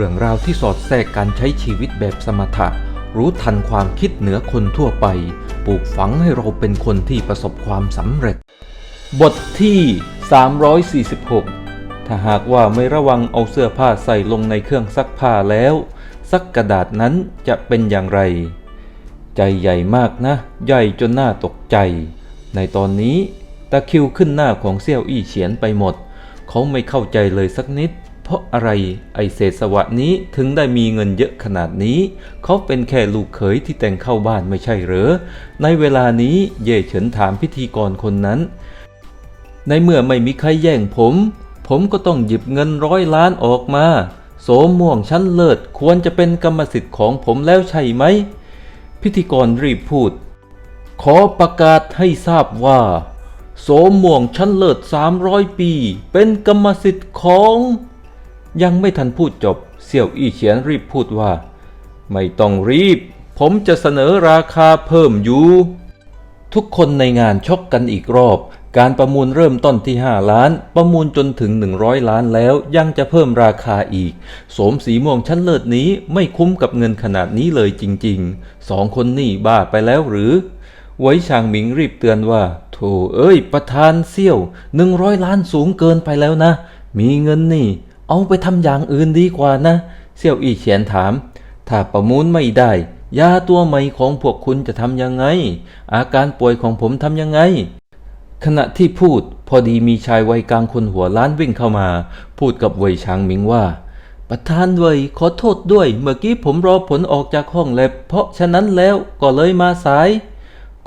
เรื่องราวที่สอดแทรกการใช้ชีวิตแบบสมถะ รู้ทันความคิดเหนือคนทั่วไป ปลูกฝังให้เราเป็นคนที่ประสบความสำเร็จ บทที่ 346 ถ้าหากว่าไม่ระวังเอาเสื้อผ้าใส่ลงในเครื่องซักผ้าแล้วซักกระดาษนั้นจะเป็นอย่างไร ใจใหญ่มากนะ ใหญ่จนหน่าตกใจ ในตอนนี้ตะคิวขึ้นหน้าของเซี่ยวอี้เฉียนไปหมด เขาไม่เข้าใจเลยสักนิด เพราะอะไรไอเศษสวะนี้ถึงได้มีเงินเยอะขนาดนี้ เขาเป็นแค่ลูกเขยที่แต่งเข้าบ้านไม่ใช่เหรอในเวลานี้เย่เฉินถามพิธีกรคนนั้น ในเมื่อไม่มีใครแย่งผม ผมก็ต้องหยิบเงินร้อยล้านออกมา โสมม่วงชั้นเลิศควรจะเป็นกรรมสิทธิ์ของผมแล้วใช่ไหม พิธีกรรีบพูด ขอประกาศให้ทราบว่าโสมม่วงชั้นเลิศ300 ปี เป็นกรรมสิทธิ์ของ ยังไม่ทันพูดจบ เสี่ยวอี้เฉียนรีบพูดว่า ไม่ต้องรีบ ผมจะเสนอราคาเพิ่มอยู่ ทุกคนในงานชกกันอีกรอบ การประมูลเริ่มต้นที่ 5 ล้าน ประมูลจนถึง 100 ล้านแล้วยังจะเพิ่มราคาอีกโสมสีม่วงชั้นเลิศนี้ไม่คุ้มกับเงินขนาดนี้เลยจริงๆ สองคนนี่บ้าไปแล้วหรือไว้ชางหมิงรีบเตือนว่าโธ่เอ้ย ประธานเซี่ยว100ล้านสูงเกินไปแล้วนะ มีเงินนี่ เอาไปทำอย่างอื่นดีกว่านะ เซี่ยวอี้เฉียนถาม ถ้าประมูลไม่ได้ ยาตัวใหม่ของพวกคุณจะทำยังไง อาการป่วยของผมทำยังไง ขณะที่พูดพอดีมีชายวัยกลางคนหัวล้านวิ่งเข้ามา พูดกับเวยชางมิงว่า ประธานเวยขอโทษด้วย เมื่อกี้ผมรอผลออกจากห้องแลบเพราะฉะนั้นแล้วก็เลยมาสาย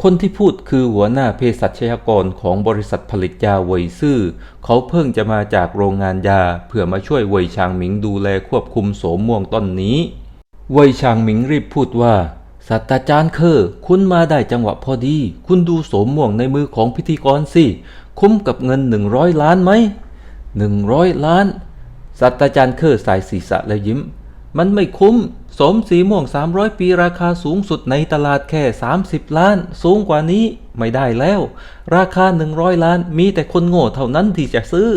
คนที่พูดคือหัวหน้าเภสัชกรของบริษัทผลิตยาเวยซื่อ เขาเพิ่งจะมาจากโรงงานยาเพื่อมาช่วยเวยชางหมิงดูแลควบคุมโสมม่วงต้นนี้ เวยชางหมิงรีบพูดว่าศาสตราจารย์เคอคุณมาได้จังหวะพอดี คุณดูโสมม่วงในมือของพิธีกรสิ คุ้มกับเงินหนึ่งร้อยล้านไหมหนึ่งร้อยล้านศาสตราจารย์เคอสายศีรษะแล้วยิ้ม มันไม่คุ้ม สมสีม่วง 300 ปีราคาสูงสุดในตลาดแค่ 30 ล้าน สูงกว่านี้ไม่ได้แล้ว ราคา 100 ล้านมีแต่คนโง่เท่านั้นที่จะซื้อ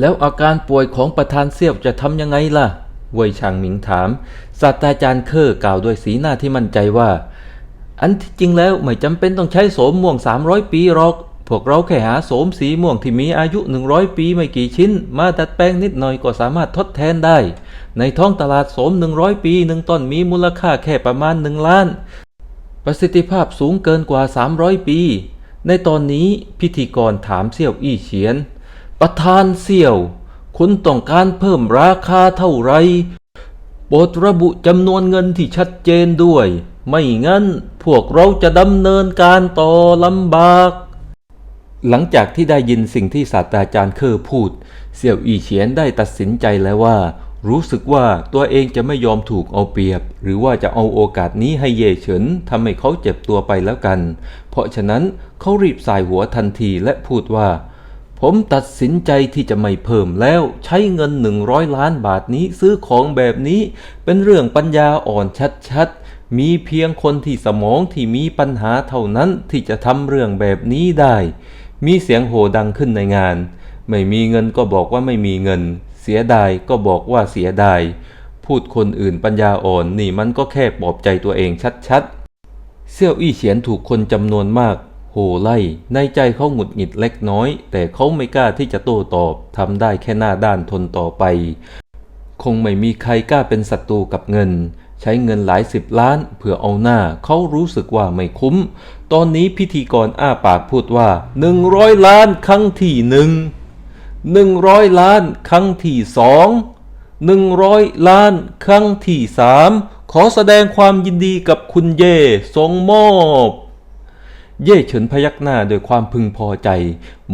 แล้วอาการป่วยของประธานเซียวจะทำยังไงล่ะเว่ยชางหมิงถามศาสตราจารย์เคอกล่าวด้วยสีหน้าที่มั่นใจว่า อันที่จริงแล้วไม่จำเป็นต้องใช้โสมม่วง 300 ปีหรอก พวกเราแค่หาโสมสีม่วงที่มีอายุ 100 ปีไม่กี่ชิ้น มาดัดแปลงนิดหน่อยก็สามารถทดแทนได้ ในท้องตลาดโสม 100 ปีหนึ่งต้นมีมูลค่าแค่ประมาณ 1 ล้าน ประสิทธิภาพสูงเกินกว่า 300 ปี ในตอนนี้พิธีกรถามเสี่ยวอี้เฉียน ประธานเสี่ยว คุณต้องการเพิ่มราคาเท่าไรโปรดระบุจำนวนเงินที่ชัดเจนด้วย ไม่งั้นพวกเราจะดำเนินการต่อลำบาก หลังจากที่ได้ยินสิ่งที่ศาสตราจารย์เคอพูด เสี่ยวอีเฉียนได้ตัดสินใจแล้วว่า รู้สึกว่าตัวเองจะไม่ยอมถูกเอาเปรียบ หรือว่าจะเอาโอกาสนี้ให้เย่เฉินทำให้เขาเจ็บตัวไปแล้วกัน เพราะฉะนั้นเขารีบสายหัวทันทีและพูดว่า ผมตัดสินใจที่จะไม่เพิ่มแล้ว ใช้เงิน100ล้านบาทนี้ซื้อของแบบนี้ เป็นเรื่องปัญญาอ่อนชัดๆ มีเพียงคนที่สมองที่มีปัญหาเท่านั้นที่จะทำเรื่องแบบนี้ได้ มีเสียงโห่ดังขึ้นในงาน ไม่มีเงินก็บอกว่าไม่มีเงิน เสียดายก็บอกว่าเสียดาย พูดคนอื่นปัญญาอ่อนนี่มันก็แค่ปลอบใจตัวเองชัดๆ เซี่ยวอี้เฉียนถูกคนจำนวนมาก โห่ไล่ ในใจเขาหงุดหงิดเล็กน้อย แต่เขาไม่กล้าที่จะโต้ตอบทำได้แค่หน้าด้านทนต่อไป คงไม่มีใครกล้าเป็นศัตรูกับเงิน ใช้เงินหลายสิบล้านเพื่อเอาหน้าเขารู้สึกว่าไม่คุ้ม ตอนนี้พิธีกรอ้าปากพูดว่าหนึ่งร้อยล้านครั้งที่หนึ่งหนึ่งร้อยล้านครั้งที่สองหนึ่งร้อยล้านครั้งที่สามขอแสดงความยินดีกับคุณเย่ทรงมอบ เย่เฉินพยักหน้าด้วยความพึงพอใจ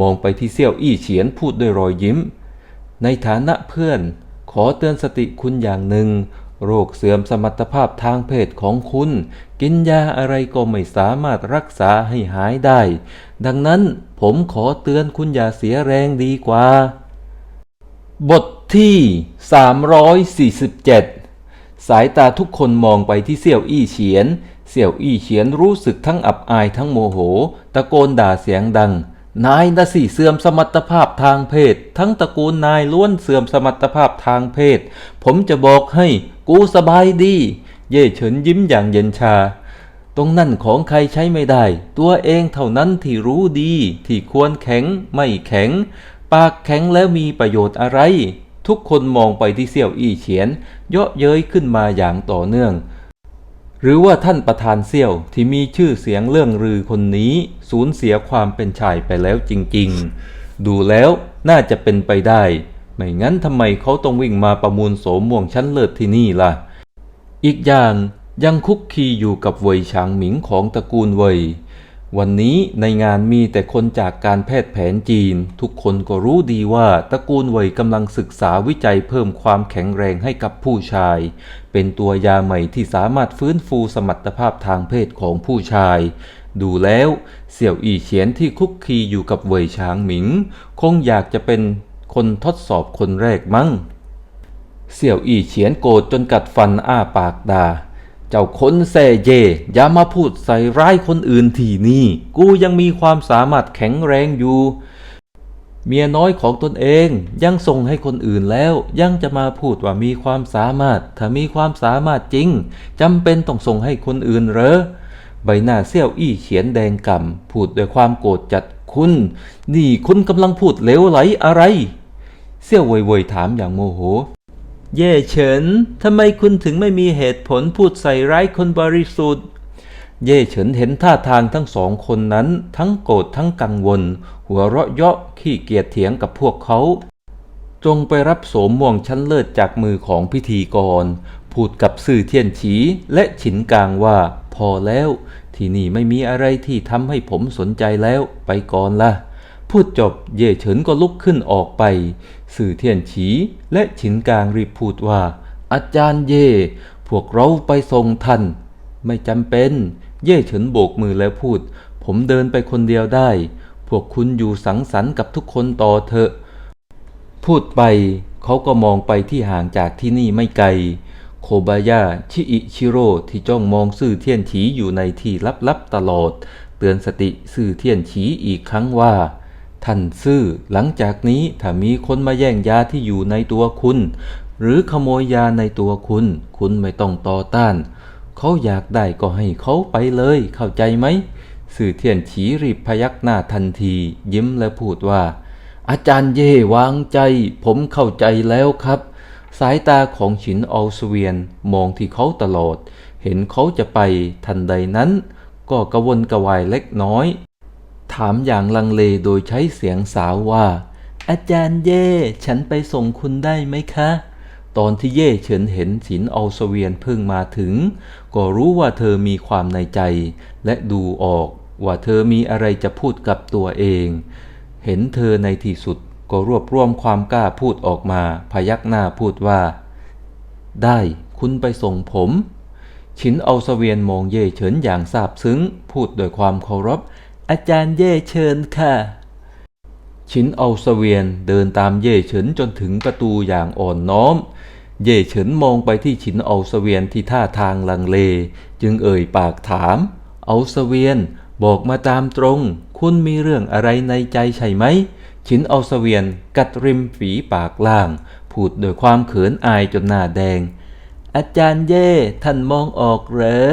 มองไปที่เซี่ยวอี้เฉียนพูดด้วยรอยยิ้ม ในฐานะเพื่อน ขอเตือนสติคุณอย่างหนึ่ง โรคเสื่อมสมรรถภาพทางเพศของคุณ กินยาอะไรก็ไม่สามารถรักษาให้หายได้ ดังนั้นผมขอเตือนคุณอย่าเสียแรงดีกว่า บทที่ 347 สายตาทุกคนมองไปที่เสี่ยวอี้เฉียน เสี่ยวอี้เฉียนรู้สึกทั้งอับอายทั้งโมโห ตะโกนด่าเสียงดังนายนะสิเสื่อมสมรรถภาพทางเพศ ทั้งตระกูลนายล้วนเสื่อมสมรรถภาพทางเพศ ผมจะบอกให้ กูสบายดี เย่เฉินยิ้มอย่างเย็นชา ตรงนั่นของใครใช้ไม่ได้ ตัวเองเท่านั้นที่รู้ดี ที่ควรแข็งไม่แข็ง ปากแข็งแล้วมีประโยชน์อะไร ทุกคนมองไปที่เสี่ยวอี้เฉียน เยาะเย้ยขึ้นมาอย่างต่อเนื่อง หรือว่าท่านประธานเซี่ยวที่มีชื่อเสียงเรื่องรือคนนี้สูญเสียความเป็นชายไปแล้วจริง ๆ ดูแล้วน่าจะเป็นไปได้ ไม่งั้นทำไมเขาต้องวิ่งมาประมูลโสมม่วงชั้นเลิศที่นี่ล่ะ อีกอย่างยังคุกคีอยู่กับเวยฉางหมิงของตระกูลเวยวันนี้ในงานมีแต่คนจากการแพทย์แผนจีน ทุกคนก็รู้ดีว่าตระกูลเวยกำลังศึกษาวิจัยเพิ่มความแข็งแรงให้กับผู้ชาย เป็นตัวยาใหม่ที่สามารถฟื้นฟูสมรรถภาพทางเพศของผู้ชาย ดูแล้วเสี่ยวอีเฉียนที่คุกคีอยู่กับเวยฉางหมิง คงอยากจะเป็นคนทดสอบคนแรกมั้ง เสี่ยวอี้เฉียนโกรธจนกัดฟันอ้าปากด่า เจ้าคนแซ่เย่อย่ามาพูดใส่ร้ายคนอื่นทีนี่ กูยังมีความสามารถแข็งแรงอยู่ เมียน้อยของตนเองยังส่งให้คนอื่นแล้ว ยังจะมาพูดว่ามีความสามารถ ถ้ามีความสามารถจริงจำเป็นต้องส่งให้คนอื่นเหรอใบหน้าเซี่ยวอี้เขียนแดงก่ำพูดด้วยความโกรธจัดคุณ นี่คุณกำลังพูดเลวไหลอะไร เซี่ยวเว่ยเว่ยถามอย่างโมโห เย่เฉินทำไมคุณถึงไม่มีเหตุผลพูดใส่ร้ายคนบริสุทธิ์ เย่เฉินเห็นท่าทางทั้งสองคนนั้น ทั้งโกรธทั้งกังวล หัวเราะเยาะขี้เกียจเถียงกับพวกเขา จงไปรับโสมม่วงชั้นเลิศจากมือของพิธีกร พูดกับสื่อเทียนฉีและฉินกลางว่า พอแล้ว ที่นี่ไม่มีอะไรที่ทำให้ผมสนใจแล้วไปก่อนละพูดจบเย่เฉินก็ลุกขึ้นออกไป สื่อเทียนฉีและฉินกลางรีบพูดว่า อาจารย์เย่ พวกเราไปส่งท่าน ไม่จำเป็น เย่เฉินโบกมือแล้วพูด ผมเดินไปคนเดียวได้ พวกคุณอยู่สังสรรค์กับทุกคนต่อเถอะ พูดไปเขาก็มองไปที่ห่างจากที่นี่ไม่ไกล โคบายาชิอิชิโร่ที่จ้องมองซื่อเทียนฉีอยู่ในที่ลับๆตลอด เตือนสติซื่อเทียนฉีอีกครั้งว่า ท่านซื่อหลังจากนี้ถ้ามีคนมาแย่งยาที่อยู่ในตัวคุณ หรือขโมยยาในตัวคุณ คุณไม่ต้องต่อต้าน เขาอยากได้ก็ให้เขาไปเลยเข้าใจไหมสื่อเทียนฉีรีบพยักหน้าทันที ยิ้มและพูดว่า อาจารย์เย่วางใจ ผมเข้าใจแล้วครับ สายตาของฉินออลสเวียนมองที่เขาตลอด เห็นเขาจะไปทันใดนั้น ก็กระวนกระวายเล็กน้อย ถามอย่างลังเลโดยใช้เสียงสาวว่า อาจารย์เย่ ฉันไปส่งคุณได้ไหมคะ ตอนที่เย่เฉินเห็นฉินออลสเวียนเพิ่งมาถึง ก็รู้ว่าเธอมีความในใจ และดูออกว่าเธอมีอะไรจะพูดกับตัวเอง เห็นเธอในที่สุดก็รวบรวมความกล้าพูดออกมา พยักหน้าพูดว่า ได้คุณไปส่งผม ชินเอาสเวียนมองเย่เฉินอย่างซาบซึ้ง พูดด้วยความเคารพ อาจารย์เย่เชิญค่ะชินเอาเสเวียนเดินตามเย่เฉินจนถึงประตูอย่างอ่อนน้อม เย่เฉินมองไปที่ชินเอาเสเวียนที่ท่าทางลังเล จึงเอ่ยปากถาม เอาเสเวียนบอกมาตามตรง คุณมีเรื่องอะไรในใจใช่ไหม ชินเอาเสเวียนกัดริมฝีปากล่าง พูดด้วยความเขินอายจนหน้าแดง อาจารย์เย่ท่านมองออกเหรอ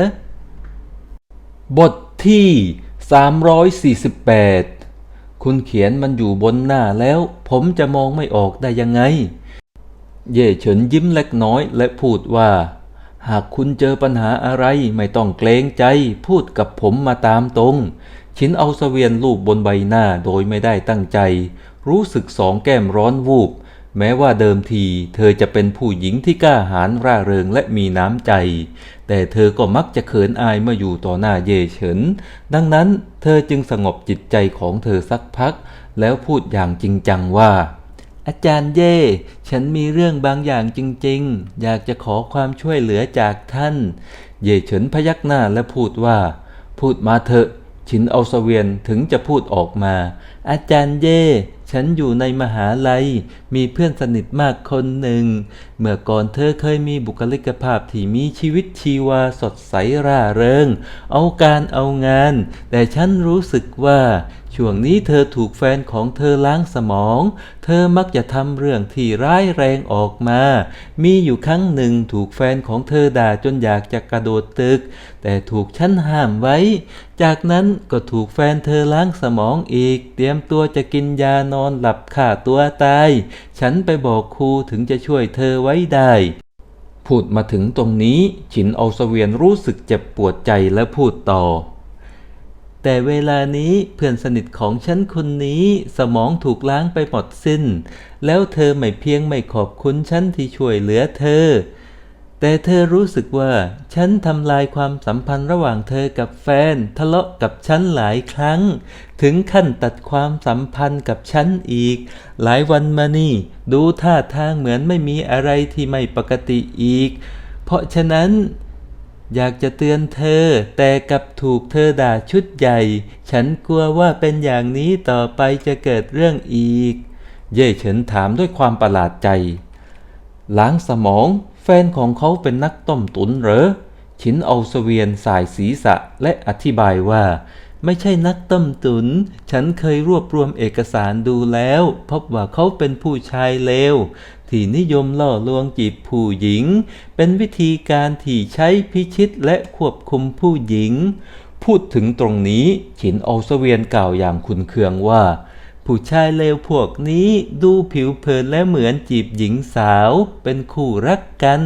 บทที่ 348 คุณเขียนมันอยู่บนหน้าแล้ว ผมจะมองไม่ออกได้ยังไง เย่เฉินยิ้มเล็กน้อยและพูดว่า หากคุณเจอปัญหาอะไรไม่ต้องเกรงใจ พูดกับผมมาตามตรง ชินเอาเสวียนรูปบนใบหน้าโดยไม่ได้ตั้งใจ รู้สึกสองแก้มร้อนวูบ แม้ว่าเดิมทีเธอจะเป็นผู้หญิงที่กล้าหาญร่าเริงและมีน้ำใจ แต่เธอก็มักจะเขินอายเมื่ออยู่ต่อหน้าเย่เฉิน ดังนั้นเธอจึงสงบจิตใจของเธอสักพัก แล้วพูดอย่างจริงจังว่า อาจารย์เย่ ฉันมีเรื่องบางอย่างจริงๆ อยากจะขอความช่วยเหลือจากท่าน เย่เฉินพยักหน้าและพูดว่า พูดมาเถอะ ชินเอาเสเวียนถึงจะพูดออกมา อาจารย์เย่ ฉันอยู่ในมหาลัย มีเพื่อนสนิทมากคนหนึ่ง เมื่อก่อนเธอเคยมีบุคลิกภาพที่มีชีวิตชีวาสดใสร่าเริง เอาการเอางาน แต่ฉันรู้สึกว่า ช่วงนี้เธอถูกแฟนของเธอล้างสมอง เธอมักจะทำเรื่องที่ร้ายแรงออกมา มีอยู่ครั้งหนึ่งถูกแฟนของเธอด่าจนอยากจะกระโดดตึก แต่ถูกฉันห้ามไว้ จากนั้นก็ถูกแฟนเธอล้างสมองอีก เตรียมตัวจะกินยานอนหลับฆ่าตัวตาย ฉันไปบอกครูถึงจะช่วยเธอไว้ได้พูดมาถึงตรงนี้ ฉินเอาเสวียนรู้สึกเจ็บปวดใจและพูดต่อ แต่เวลานี้เพื่อนสนิทของฉันคนนี้สมองถูกล้างไปหมดสิ้น แล้วเธอไม่เพียงไม่ขอบคุณฉันที่ช่วยเหลือเธอ แต่เธอรู้สึกว่าฉันทำลายความสัมพันธ์ระหว่างเธอกับแฟน ทะเลาะกับฉันหลายครั้ง ถึงขั้นตัดความสัมพันธ์กับฉันอีก หลายวันมานี่ ดูท่าทางเหมือนไม่มีอะไรที่ไม่ปกติอีก เพราะฉะนั้น อยากจะเตือนเธอ แต่กลับถูกเธอด่าชุดใหญ่ ฉันกลัวว่าเป็นอย่างนี้ต่อไปจะเกิดเรื่องอีก เย่เฉินถามด้วยความประหลาดใจ ล้างสมอง แฟนของเขาเป็นนักต้มตุนเหรอชินเอาเสวียนสายศีรษะและอธิบายว่า ไม่ใช่นักต้มตุน ฉันเคยรวบรวมเอกสารดูแล้ว พบว่าเขาเป็นผู้ชายเลว ที่นิยมล่อลวงจีบผู้หญิง เป็นวิธีการที่ใช้พิชิตและควบคุมผู้หญิง พูดถึงตรงนี้ ฉินเอาเสวียนกล่าวอย่างขุนเคืองว่า ผู้ชายเลวพวกนี้ดูผิวเผินและเหมือนจีบหญิงสาว เป็นคู่รักกัน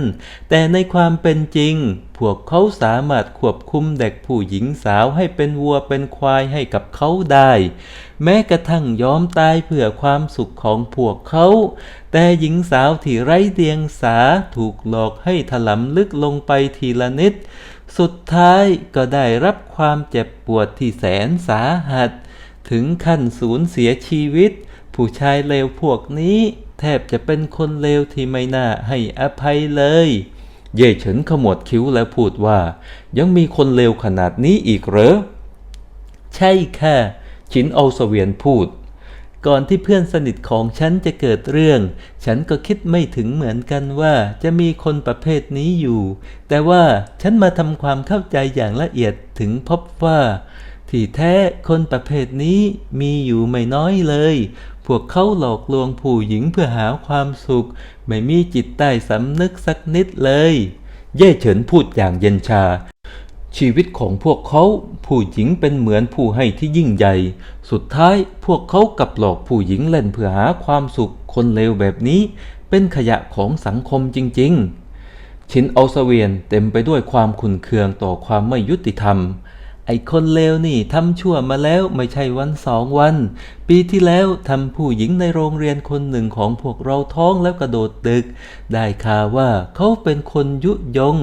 แต่ในความเป็นจริง พวกเขาสามารถควบคุมเด็กผู้หญิงสาวให้เป็นวัวเป็นควายให้กับเขาได้ แม้กระทั่งยอมตายเพื่อความสุขของพวกเขา แต่หญิงสาวที่ไร้เดียงสาถูกหลอกให้ถลำลึกลงไปทีละนิด สุดท้ายก็ได้รับความเจ็บปวดที่แสนสาหัส ถึงขั้นสูญเสียชีวิต ผู้ชายเลวพวกนี้ แทบจะเป็นคนเลวที่ไม่น่าให้อภัยเลย เย่เฉินขมวดคิ้วแล้วพูดว่า ยังมีคนเลวขนาดนี้อีกเหรอ ใช่ค่ะ ชินเอาเสวียนพูด ก่อนที่เพื่อนสนิทของฉันจะเกิดเรื่อง ฉันก็คิดไม่ถึงเหมือนกันว่าจะมีคนประเภทนี้อยู่ แต่ว่าฉันมาทำความเข้าใจอย่างละเอียดถึงพบว่า ที่แท้คนประเภทนี้มีอยู่ไม่น้อยเลย พวกเขาหลอกลวงผู้หญิงเพื่อหาความสุข ไม่มีจิตใต้สำนึกสักนิดเลย เย่เฉินพูดอย่างเย็นชา ชีวิตของพวกเขาผู้หญิงเป็นเหมือนผู้ให้ที่ยิ่งใหญ่ สุดท้ายพวกเขากับหลอกผู้หญิงเล่นเพื่อหาความสุขคนเลวแบบนี้ เป็นขยะของสังคมจริง ๆ ชินเอาเสวียนเต็มไปด้วยความขุนเคืองต่อความไม่ยุติธรรม ไอคนเลวนี่ทำชั่วมาแล้วไม่ใช่วันสองวัน ปีที่แล้วทำผู้หญิงในโรงเรียนคนหนึ่งของพวกเราท้องแล้วกระโดดตึก ได้ข่าวว่าเขาเป็นคนยุยง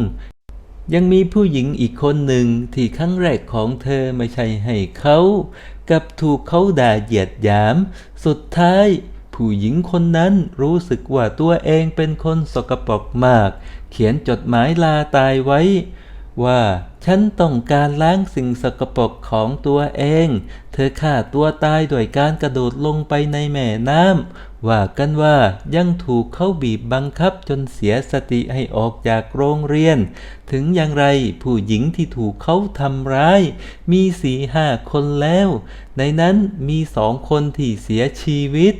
ยังมีผู้หญิงอีกคนหนึ่งที่ครั้งแรกของเธอไม่ใช่ให้เขา กับถูกเขาด่าเหยียดหยาม สุดท้ายผู้หญิงคนนั้นรู้สึกว่าตัวเองเป็นคนสกปรกมาก เขียนจดหมายลาตายไว้ ว่าฉันต้องการล้างสิ่งสกปรกของตัวเอง เธอฆ่าตัวตายโดยการกระโดดลงไปในแม่น้ำ ว่ากันว่ายังถูกเขาบีบบังคับจนเสียสติให้ออกจากโรงเรียน ถึงอย่างไรผู้หญิงที่ถูกเขาทำร้าย มีสี่ห้าคนแล้ว ในนั้นมีสองคนที่เสียชีวิต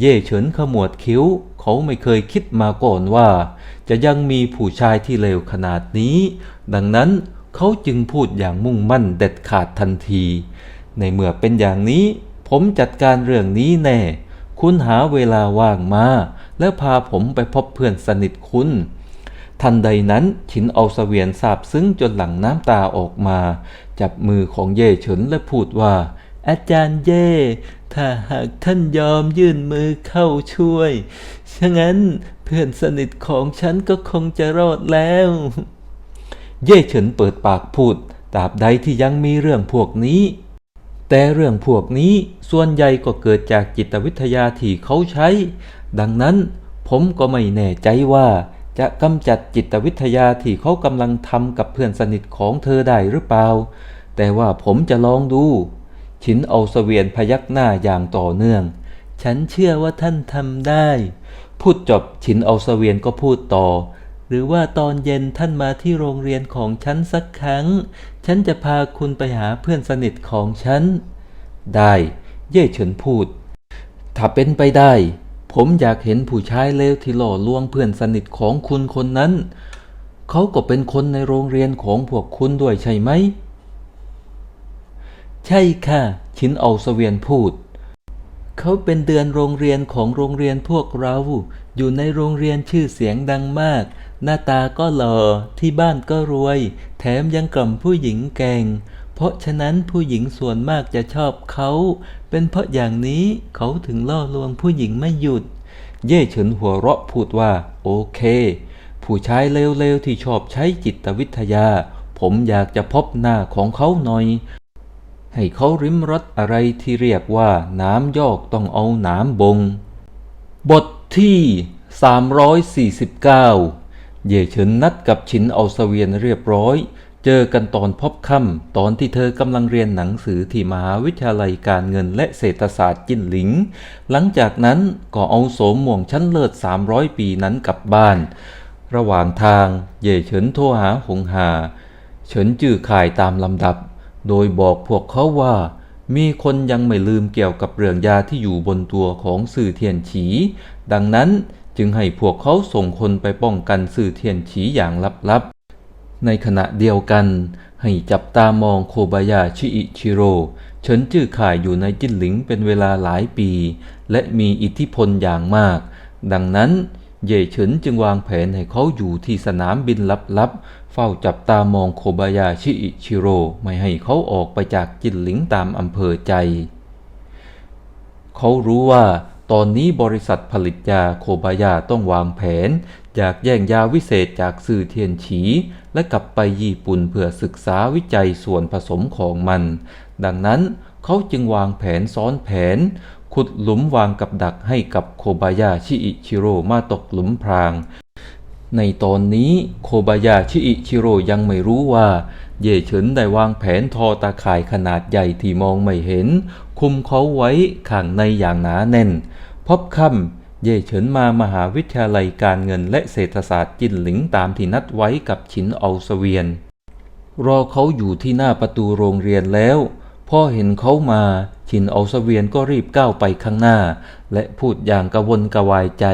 เย่เฉินขมวดคิ้ว เขาไม่เคยคิดมาก่อนว่า จะยังมีผู้ชายที่เลวขนาดนี้ ดังนั้นเขาจึงพูดอย่างมุ่งมั่นเด็ดขาดทันที ในเมื่อเป็นอย่างนี้ ผมจัดการเรื่องนี้แน่ คุณหาเวลาว่างมา แล้วพาผมไปพบเพื่อนสนิทคุณ ทันใดนั้นฉินเอาเสวียนสาบซึ้งจนหลั่งน้ำตาออกมา จับมือของเย่เฉินและพูดว่า อาจารย์เย่ถ้าหากท่านยอมยื่นมือเข้าช่วยฉะนั้น พื่อนสนิทของฉันก็คงจะรอดแล้ว เย่เฉินเปิดปากพูดตราบใดที่ยังมีเรื่องพวกนี้ แต่เรื่องพวกนี้ส่วนใหญ่ก็เกิดจากจิตวิทยาที่เขาใช้ ดังนั้นผมก็ไม่แน่ใจว่าจะกำจัดจิตวิทยาที่เขากำลังทำกับเพื่อนสนิทของเธอได้หรือเปล่า แต่ว่าผมจะลองดูฉินเอาเสวียนพยักหน้าอย่างต่อเนื่อง ฉันเชื่อว่าท่านทำได้พูดจบฉินเอาเสวียนก็พูดต่อ หรือว่าตอนเย็นท่านมาที่โรงเรียนของฉันสักครั้ง ฉันจะพาคุณไปหาเพื่อนสนิทของฉัน ได้ เย่เฉินพูด ถ้าเป็นไปได้ ผมอยากเห็นผู้ชายเลวที่หล่อลวงเพื่อนสนิทของคุณคนนั้น เขาก็เป็นคนในโรงเรียนของพวกคุณด้วยใช่ไหม ใช่ค่ะ ชินเอาเสวียนพูด เขาเป็นเดือนโรงเรียนของโรงเรียนพวกเรา อยู่ในโรงเรียนชื่อเสียงดังมาก หน้าตาก็หล่อ ที่บ้านก็รวย แถมยังกล่อมผู้หญิงแก่ง เพราะฉะนั้นผู้หญิงส่วนมากจะชอบเขา เป็นเพราะอย่างนี้เขาถึงล่อลวงผู้หญิงไม่หยุด เย่เฉินหัวเราะพูดว่า โอเค ผู้ชายเลวๆที่ชอบใช้จิตวิทยา ผมอยากจะพบหน้าของเขาหน่อย ให้เขาริมรสอะไรที่เรียกว่าน้ำยอกต้องเอาน้ำบง บทที่ 349 เย่เฉินนัดกับชินเอาเสวียนเรียบร้อย เจอกันตอนพบค่ำตอนที่เธอกำลังเรียนหนังสือที่มหาวิทยาลัยการเงินและเศรษฐศาสตร์จินหลิง หลังจากนั้นก็เอาโสมหม่วงชั้นเลิศ 300 ปีนั้นกลับบ้าน ระหว่างทางเย่เฉินโทรหาหงหา เฉินจื่อข่ายตามลำดับ โดยบอกพวกเขาว่ามีคนยังไม่ลืมเกี่ยวกับเรื่องยาที่อยู่บนตัวของสื่อเทียนฉี ดังนั้นจึงให้พวกเขาส่งคนไปป้องกันสื่อเทียนฉีอย่างลับๆ ในขณะเดียวกัน ให้จับตามองโคบายาชิอิชิโร่เฉินจื่อข่ายอยู่ในจิ้นหลิงเป็นเวลาหลายปี และมีอิทธิพลอย่างมาก ดังนั้น เย่เฉินจึงวางแผนให้เขาอยู่ที่สนามบินลับๆ เฝ้าจับตามองโคบายาชิอิชิโร่ไม่ให้เขาออกไปจากจินหลิงตามอำเภอใจ เขารู้ว่าตอนนี้บริษัทผลิตยาโคบายาต้องวางแผน อยากแย่งยาวิเศษจากสื่อเทียนฉี และกลับไปญี่ปุ่นเพื่อศึกษาวิจัยส่วนผสมของมัน ดังนั้นเขาจึงวางแผนซ้อนแผน ขุดหลุมวางกับดักให้กับโคบายาชิอิชิโร่มาตกหลุมพราง ในตอนนี้โคบายาชิอิชิโร่ยังไม่รู้ว่า เย่เฉินได้วางแผนทอตาข่ายขนาดใหญ่ที่มองไม่เห็น คุมเขาไว้ข้างในอย่างหนาแน่น พบค่ำเย่เฉินมามหาวิทยาลัยการเงินและเศรษฐศาสตร์จินหลิงตามที่นัดไว้กับฉินเอาเสวียน รอเขาอยู่ที่หน้าประตูโรงเรียนแล้วพ่อเห็นเขามาชินเอาเสวียนก็รีบก้าวไปข้างหน้า และพูดอย่างกระวนกระวายใจ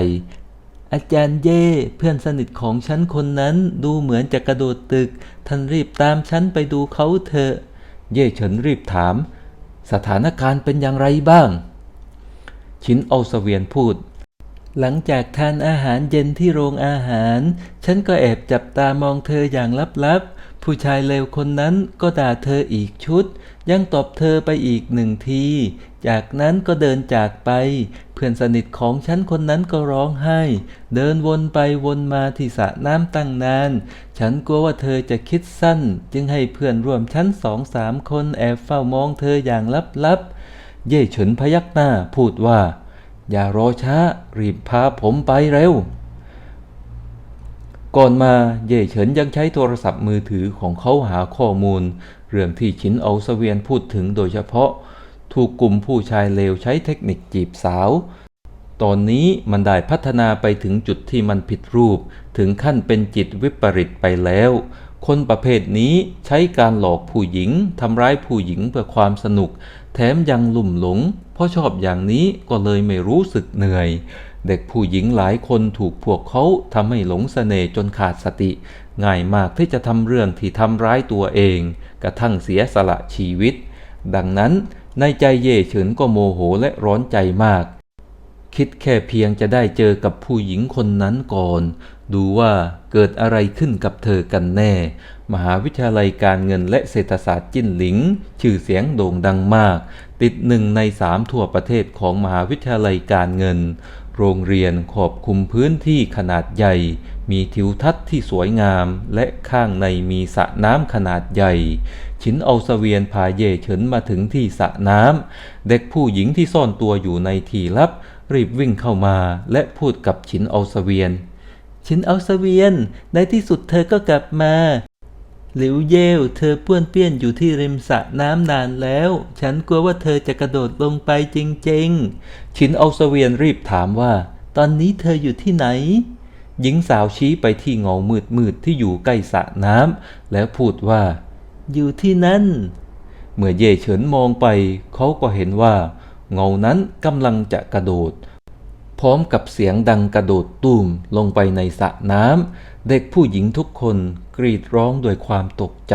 อาจารย์เย่เพื่อนสนิทของฉันคนนั้นดูเหมือนจะกระโดดตึก ท่านรีบตามฉันไปดูเขาเถอะ เย่เฉินรีบถาม สถานการณ์เป็นอย่างไรบ้าง ชินเอาเสวียนพูด หลังจากทานอาหารเย็นที่โรงอาหาร ฉันก็แอบจับตามองเธออย่างลับๆ ผู้ชายเลวคนนั้นก็ด่าเธออีกชุด ยังตบเธอไปอีกหนึ่งที จากนั้นก็เดินจากไป เพื่อนสนิทของฉันคนนั้นก็ร้องไห้ เดินวนไปวนมาที่สระน้ำตั้งนาน ฉันกลัวว่าเธอจะคิดสั้น จึงให้เพื่อนร่วมชั้นสองสามคนแอบเฝ้ามองเธออย่างลับๆ เย่เฉินพยักหน้าพูดว่า อย่ารอช้า รีบพาผมไปเร็ว ก่อนมาเย่เฉินยังใช้โทรศัพท์มือถือของเขาหาข้อมูล เรื่องที่ชินเอาเสวียนพูดถึงโดยเฉพาะ ถูกกลุ่มผู้ชายเลวใช้เทคนิคจีบสาว ตอนนี้มันได้พัฒนาไปถึงจุดที่มันผิดรูป ถึงขั้นเป็นจิตวิปริตไปแล้ว คนประเภทนี้ใช้การหลอกผู้หญิงทำร้ายผู้หญิงเพื่อความสนุก แถมยังลุ่มหลง เพราะชอบอย่างนี้ก็เลยไม่รู้สึกเหนื่อยเด็กผู้หญิงหลายคนถูกพวกเขาทำให้หลงเสน่ห์จนขาดสติ ง่ายมากที่จะทำเรื่องที่ทำร้ายตัวเอง กระทั่งเสียสละชีวิต ดังนั้น ในใจเย่เฉินก็โมโหและร้อนใจมาก คิดแค่เพียงจะได้เจอกับผู้หญิงคนนั้นก่อน ดูว่าเกิดอะไรขึ้นกับเธอกันแน่ มหาวิทยาลัยการเงินและเศรษฐศาสตร์จิ้นหลิง ชื่อเสียงโด่งดังมาก ติดหนึ่งในสามทั่วประเทศของมหาวิทยาลัยการเงิน โรงเรียนขอบคุมพื้นที่ขนาดใหญ่ มีทิวทัศน์ที่สวยงาม และข้างในมีสระน้ำขนาดใหญ่ ชินเอาเสวียนพาเย่เฉินมาถึงที่สระน้ำเด็กผู้หญิงที่ซ่อนตัวอยู่ในที่ลับ รีบวิ่งเข้ามาและพูดกับชินเอาเสวียนชินเอาเสวียน ในที่สุดเธอก็กลับมาหลิวเย่เธอป้วนเปี้ยนอยู่ที่ริมสระน้ำนานแล้ว ฉันกลัวว่าเธอจะกระโดดลงไปจริงๆ ชินเอาเสวียนรีบถามว่า ตอนนี้เธออยู่ที่ไหน หญิงสาวชี้ไปที่เงามืดๆที่อยู่ใกล้สระน้ำแล้วพูดว่า อยู่ที่นั่น เมื่อเย่เฉินมองไป เขาก็เห็นว่า เงานั้นกำลังจะกระโดด พร้อมกับเสียงดังกระโดดตูมลงไปในสระน้ำเด็กผู้หญิงทุกคนกรีดร้องด้วยความตกใจ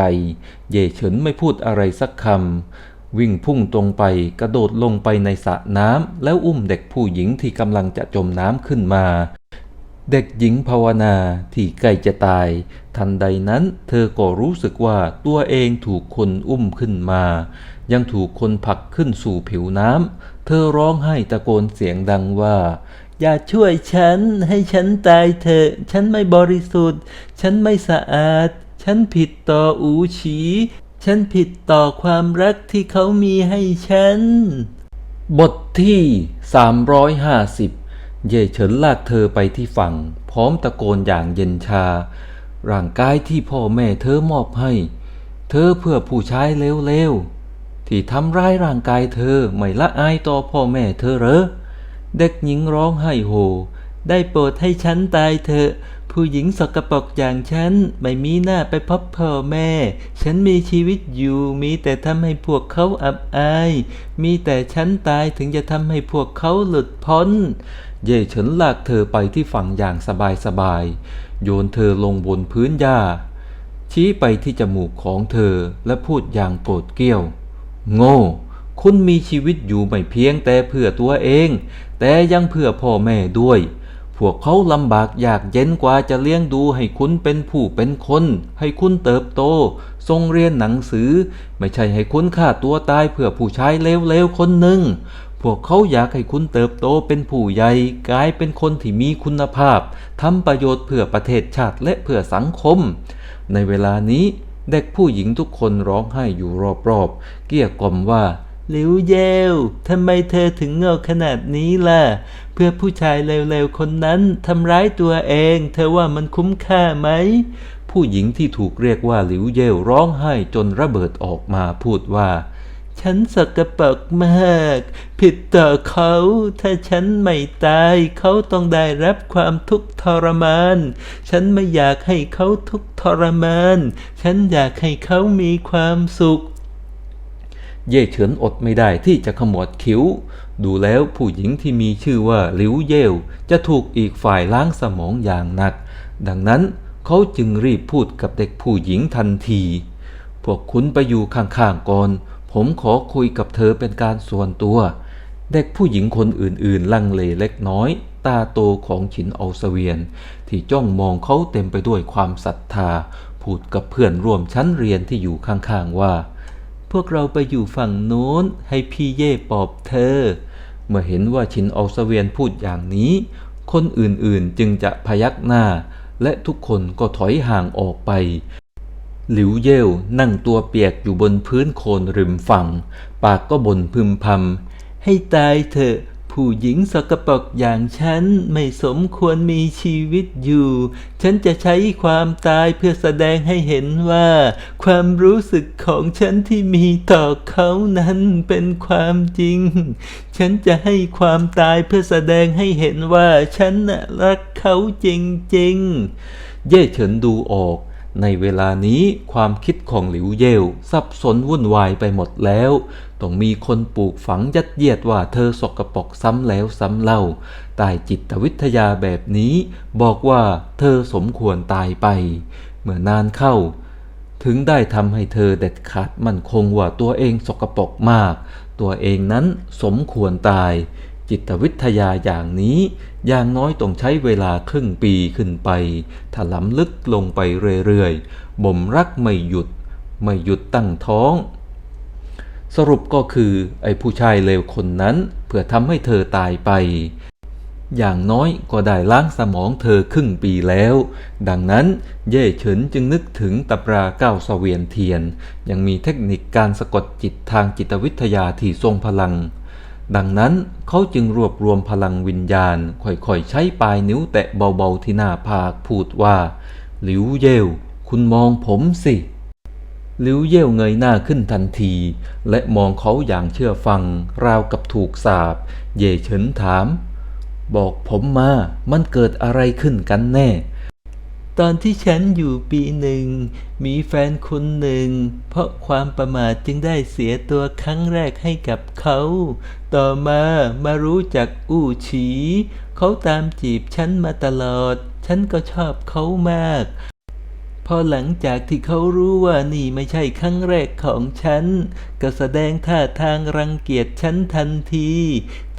เย่เฉินไม่พูดอะไรสักคำวิ่งพุ่งตรงไปกระโดดลงไปในสระน้ำแล้วอุ้มเด็กผู้หญิงที่กำลังจะจมน้ำขึ้นมา เด็กหญิงภาวนาที่ใกล้จะตาย ทันใดนั้นเธอก็รู้สึกว่าตัวเองถูกคนอุ้มขึ้นมา ยังถูกคนผลักขึ้นสู่ผิวน้ำ เธอร้องไห้ตะโกนเสียงดังว่า อย่าช่วยฉัน ให้ฉันตายเถอะ ฉันไม่บริสุทธิ์ ฉันไม่สะอาด ฉันผิดต่ออูฉี ฉันผิดต่อความรักที่เขามีให้ฉัน บทที่ 350 เย่เฉินลากเธอไปที่ฝั่ง พร้อมตะโกนอย่างเย็นชา ร่างกายที่พ่อแม่เธอมอบให้ เธอเพื่อผู้ชายเลวๆ ที่ทำร้ายร่างกายเธอไม่ละอายต่อพ่อแม่เธอเหรอ เด็กหญิงร้องไห้โฮได้โปรดให้ฉันตายเถอะ ผู้หญิงสกปรกอย่างฉัน ไม่มีหน้าไปพบพ่อแม่ ฉันมีชีวิตอยู่ มีแต่ทำให้พวกเขาอับอาย มีแต่ฉันตายถึงจะทำให้พวกเขาหลุดพ้น เย่เฉินลากเธอไปที่ฝั่งอย่างสบายๆโยนเธอลงบนพื้นหญ้า ชี้ไปที่จมูกของเธอและพูดอย่างโกรธเกรี้ยว โง่คุณมีชีวิตอยู่ไม่เพียงแต่เพื่อตัวเอง แต่ยังเพื่อพ่อแม่ด้วย วกเขาลำบากยากเย็นกว่าจะเลี้ยงดูให้คุณเป็นผู้เป็นคน ให้คุณเติบโต ทรงเรียนหนังสือ ไม่ใช่ให้คุณฆ่าตัวตายเพื่อผู้ชายเลวๆคนหนึ่ง พวกเขาอยากให้คุณเติบโตเป็นผู้ใหญ่กลายเป็นคนที่มีคุณภาพทำประโยชน์เพื่อประเทศชาติและเพื่อสังคม ในเวลานี้เด็กผู้หญิงทุกคนร้องไห้อยู่รอบๆ เกลี้ยกล่อมว่า หลิวเยวทำไมเธอถึงเงาขนาดนี้ล่ะ เพื่อผู้ชายเลวๆคนนั้นทำร้ายตัวเอง เธอว่ามันคุ้มค่าไหม ผู้หญิงที่ถูกเรียกว่าหลิวเยวร้องไห้จนระเบิดออกมาพูดว่า ฉันสกปรกมาก ผิดต่อเขา ถ้าฉันไม่ตายเขาต้องได้รับความทุกข์ทรมาน ฉันไม่อยากให้เขาทุกข์ทรมาน ฉันอยากให้เขามีความสุข เย่เฉินอดไม่ได้ที่จะขมวดคิ้ว ดูแล้วผู้หญิงที่มีชื่อว่าหลิวเย่วจะถูกอีกฝ่ายล้างสมองอย่างหนัก ดังนั้นเขาจึงรีบพูดกับเด็กผู้หญิงทันที พวกคุณไปอยู่ข้างๆก่อน ผมขอคุยกับเธอเป็นการส่วนตัว เด็กผู้หญิงคนอื่นๆ ลังเลเล็กน้อย ตาโตของฉินเอาเสเวียน ที่จ้องมองเขาเต็มไปด้วยความศรัทธา พูดกับเพื่อนร่วมชั้นเรียนที่อยู่ข้างๆว่า พวกเราไปอยู่ฝั่งโน้น ให้พี่เย่ปลอบเธอ เมื่อเห็นว่าชินออสเวียนพูดอย่างนี้ คนอื่นๆจึงจะพยักหน้า และทุกคนก็ถอยห่างออกไป หลิวเย่วนั่งตัวเปียกอยู่บนพื้นโคลนริมฝั่ง ปากก็บ่นพึมพำให้ตายเถอะ ผู้หญิงสกปรกอย่างฉันไม่สมควรมีชีวิตอยู่ ฉันจะใช้ความตายเพื่อแสดงให้เห็นว่า ความรู้สึกของฉันที่มีต่อเขานั้นเป็นความจริง ฉันจะให้ความตายเพื่อแสดงให้เห็นว่าฉันรักเขาจริงๆ เย่เฉินดูออก ในเวลานี้ความคิดของหลิวเย่วสับสนวุ่นวายไปหมดแล้ว ต้องมีคนปลูกฝังยัดเยียดว่าเธอสกปรกซ้ำแล้วซ้ำเล่าตายจิตวิทยาแบบนี้ บอกว่าเธอสมควรตายไป เมื่อนานเข้า ถึงได้ทำให้เธอเด็ดขาดมั่นคงว่าตัวเองสกปรกมาก ตัวเองนั้นสมควรตาย จิตวิทยาอย่างนี้ อย่างน้อยต้องใช้เวลาครึ่งปีขึ้นไป ถล้ำลึกลงไปเรื่อยๆ บ่มรักไม่หยุด ไม่หยุดตั้งท้อง สรุปก็คือไอ้ผู้ชายเลวคนนั้นเพื่อทำให้เธอตายไป อย่างน้อยก็ได้ล้างสมองเธอครึ่งปีแล้ว ดังนั้นเย่เฉินจึงนึกถึงตำราเก้าสเวียนเทียน ยังมีเทคนิคการสะกดจิตทางจิตวิทยาที่ทรงพลัง ดังนั้นเขาจึงรวบรวมพลังวิญญาณ ค่อยๆ ใช้ปลายนิ้วแตะเบาๆที่หน้าผากพูดว่า หลิวเย่วคุณมองผมสิหลิวเย่วเงยหน้าขึ้นทันที และมองเขาอย่างเชื่อฟัง ราวกับถูกสาบ เย่เฉินถาม บอกผมมา มันเกิดอะไรขึ้นกันแน่ ตอนที่ฉันอยู่ปีหนึ่ง มีแฟนคนหนึ่ง เพราะความประมาทจึงได้เสียตัวครั้งแรกให้กับเขา ต่อมามารู้จักอู้ฉี เขาตามจีบฉันมาตลอด ฉันก็ชอบเขามาก อหลังจากที่เขารู้ว่านี่ไม่ใช่ครั้งแรกของฉัน ก็แสดงท่าทางรังเกียจฉันทันที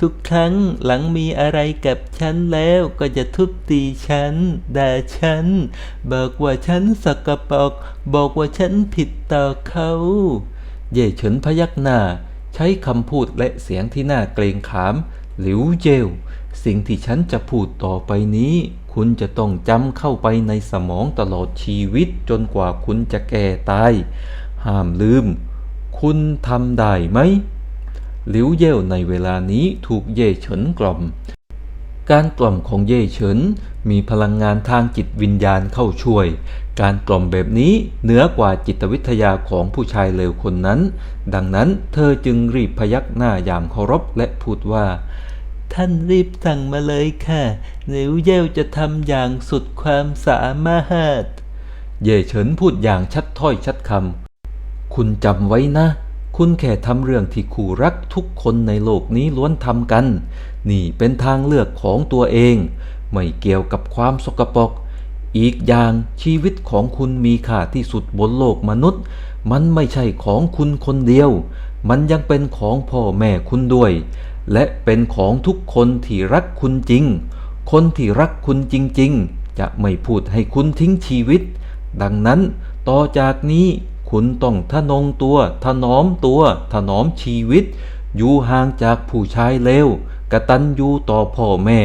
ทุกครั้งหลังมีอะไรกับฉันแล้วก็จะทุบตีฉัน ด่าฉัน บอกว่าฉันสกปรกบอกว่าฉันผิดต่อเขา เย่เฉินพยักหน้า ใช้คำพูดและเสียงที่น่าเกรงขาม หลิวเจวสิ่งที่ฉันจะพูดต่อไปนี้ คุณจะต้องจำเข้าไปในสมองตลอดชีวิตจนกว่าคุณจะแก่ตาย ห้ามลืม คุณทำได้ไหมหลิวเย่วในเวลานี้ถูกเย่เฉินกล่อม การกล่อมของเย่เฉินมีพลังงานทางจิตวิญญาณเข้าช่วย การกล่อมแบบนี้เหนือกว่าจิตวิทยาของผู้ชายเลวคนนั้น ดังนั้นเธอจึงรีบพยักหน้าอย่างเคารพและพูดว่า ท่านรีบสั่งมาเลยค่ะหลิวเย่วจะทำอย่างสุดความสามารถ เย่เฉินพูดอย่างชัดถ้อยชัดคำ คุณจำไว้นะ คุณแค่ทำเรื่องที่คู่รักทุกคนในโลกนี้ล้วนทำกัน นี่เป็นทางเลือกของตัวเอง ไม่เกี่ยวกับความสกปรก อีกอย่างชีวิตของคุณมีค่าที่สุดบนโลกมนุษย์ มันไม่ใช่ของคุณคนเดียว มันยังเป็นของพ่อแม่คุณด้วย และเป็นของทุกคนที่รักคุณจริง คนที่รักคุณจริง ๆ จะไม่พูดให้คุณทิ้งชีวิต ดังนั้นต่อจากนี้คุณต้องทะนงตัว ถนอมตัว ถนอมชีวิต อยู่ห่างจากผู้ชายเลวกระตัญญูต่อพ่อแม่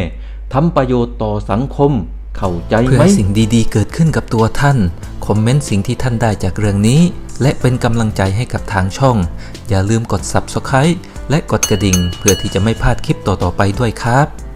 ทำประโยชน์ต่อสังคม เข้าใจไหมเพื่อให้สิ่งดีๆ เกิดขึ้นกับตัวท่าน คอมเมนต์สิ่งที่ท่านได้จากเรื่องนี้ และเป็นกำลังใจให้กับทางช่อง อย่าลืมกด Subscribe และกดกระดิ่งเพื่อที่จะไม่พลาดคลิปต่อๆไปด้วยครับ